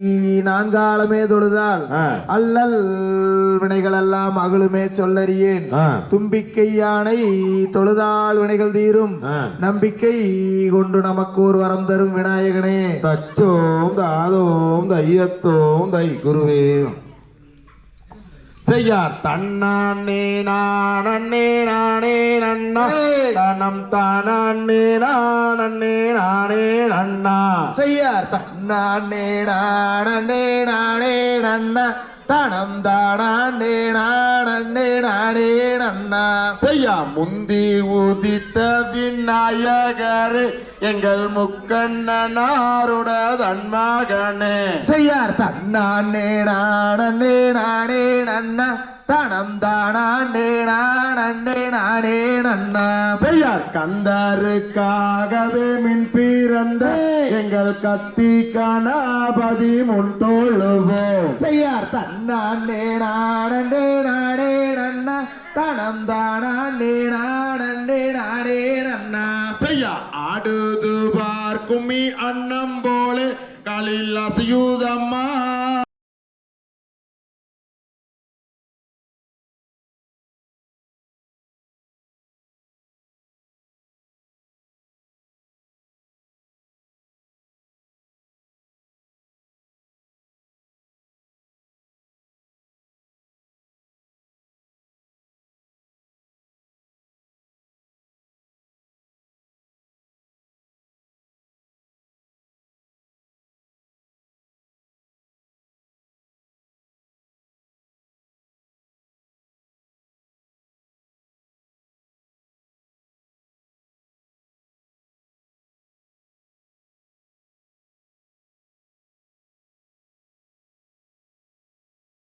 நான்காலமே தொழுதால். அல்லல் வினைகள் எல்லாம் அகலுமே சொல்லறியேன். தும்பிக்கை யானை தொழுதால் வினைகள் தீரும். நம்பிக்கை கொண்டு நமக்கு ஒரு வரம் தரும் விநாயகனே தச்சோம் தாதோம் தையத்தோம் தை குருவே செய்யார். தன்னானே நானே நானே நன்னா. தனம் தானே நானே நானே நன்னா. செய்யார். தன்னானே நானே நானே நன்னா. தனம் தானே நானே நானே நன்னா. செய்யா. முந்தி உதித்த விநாயகரே எங்கள் முக்கண்ணனாருட தன்மகனே. செய்யார் தன்னானே நானே நானே நன்னா. தனம் தானே நானே நானே நன்னா. செய்யார் கந்தருக்காகவே மின் பிறந்த எங்கள் கத்தி கணபதி முன் தோழுவோம். செய்யார் தன்னானே நானே நானே நன்னா. தனம் தானே நானே நானே நன்னா. செய்யா ஆடுது பார் கும்மி அன்னம் போல காலில் அசையுதம்மா.